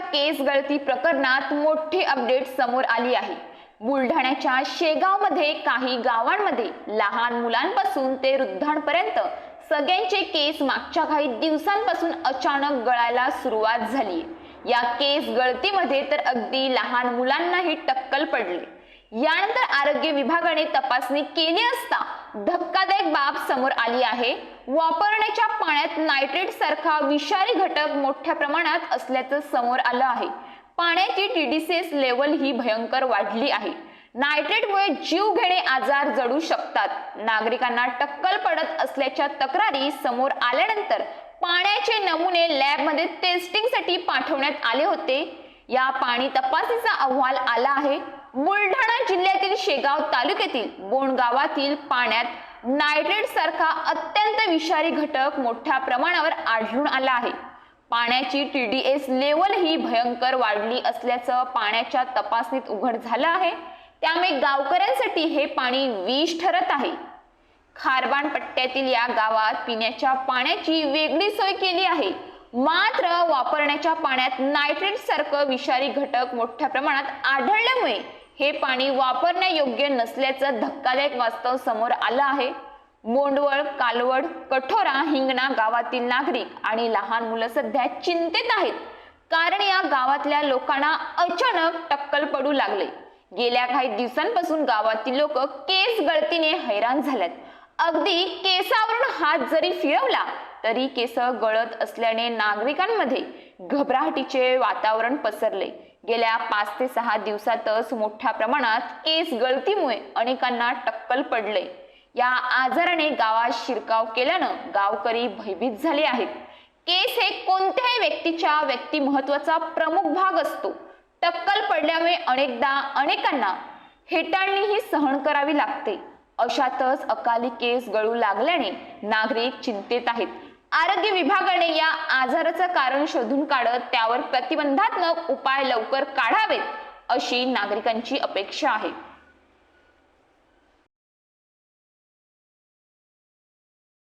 केस गळती प्रकरणात मोठी अपडेट समोर आली आहे. बुलढाण्याच्या शेगावमध्ये काही गावांमध्ये लहान मुलांपासून ते वृद्धांपर्यंत सगळ्यांचे केस मागच्या काही दिवसांपासून अचानक गळायला सुरुवात झाली. या केस गळतीमध्ये तर अगदी लहान मुलांनाही टक्कल पडले. यानंतर आरोग्य विभागाने तपासणी केली असता धक्कादायक बाब समोर आली आहे. वापरण्याच्या पाण्यात नायट्रेट सारखा विषारी घटक मोठ्या प्रमाणात असल्याचं समोर आलं आहे. पाण्याची टीडीसीएस लेवल ही भयंकर वाढली आहे. नायट्रेटमुळे जीव घेणे आजार जडू शकतात. नागरिकांना टक्कल पडत असल्याच्या तक्रारी समोर आल्यानंतर पाण्याचे नमुने लॅबमध्ये टेस्टिंगसाठी पाठवण्यात आले होते. या पाणी तपासणीचा अहवाल आला आहे. बुलढाणा जिल्ह्यातील शेगाव तालुक्यातील बोंडगावातील पाण्यात नायट्रेट सारखा अत्यंत विषारी घटक मोठ्या प्रमाणावर आढळून आला आहे. पाण्याची टी डी लेवल ही भयंकर वाढली असल्याचं पाण्याच्या तपासणीत उघड झालं आहे. त्यामुळे गावकऱ्यांसाठी हे पाणी विष ठरत आहे. खारबाण पट्ट्यातील या गावात पिण्याच्या पाण्याची वेगळी सोय केली आहे. मात्र वापरण्याच्या पाण्यात नायट्रेट सारखं विषारी घटक मोठ्या प्रमाणात आढळल्यामुळे हे पाणी वापरण्यायोग्य नसल्याचं धक्कादायक वास्तव समोर आलं आहे. मोंडवळ कालवड कठोरा हिंगणा गावातील नागरिक आणि लहान मुलं सध्या चिंतेत आहेत. कारण या गावातल्या लोकांना अचानक टक्कल पडू लागले. गेल्या काही दिवसांपासून गावातील लोक केस गळतीने हैराण झाल्यात. अगदी केसावरून हात जरी फिरवला तरी केस गळत असल्याने नागरिकांमध्ये घबराहटीचे वातावरण पसरले. गेल्या पाच ते सहा दिवसातच मोठ्या प्रमाणात केस गळतीमुळे अनेकांना टक्कल पडले. या आजाराने गावात शिरकाव केल्यानं गावकरी भयभीत झाले आहेत. केस हे कोणत्याही व्यक्तीच्या व्यक्तिमत्वाचा प्रमुख भाग असतो. टक्कल पडल्यामुळे अनेकदा अनेकांना हेटाळणीही सहन करावी लागते. अशातच अकाली केस गळू लागल्याने नागरिक चिंतेत आहेत. आरोग्य विभागाने या आजाराचं कारण शोधून काढत त्यावर प्रतिबंधात्मक उपाय लवकर काढावेत अशी नागरिकांची अपेक्षा आहे.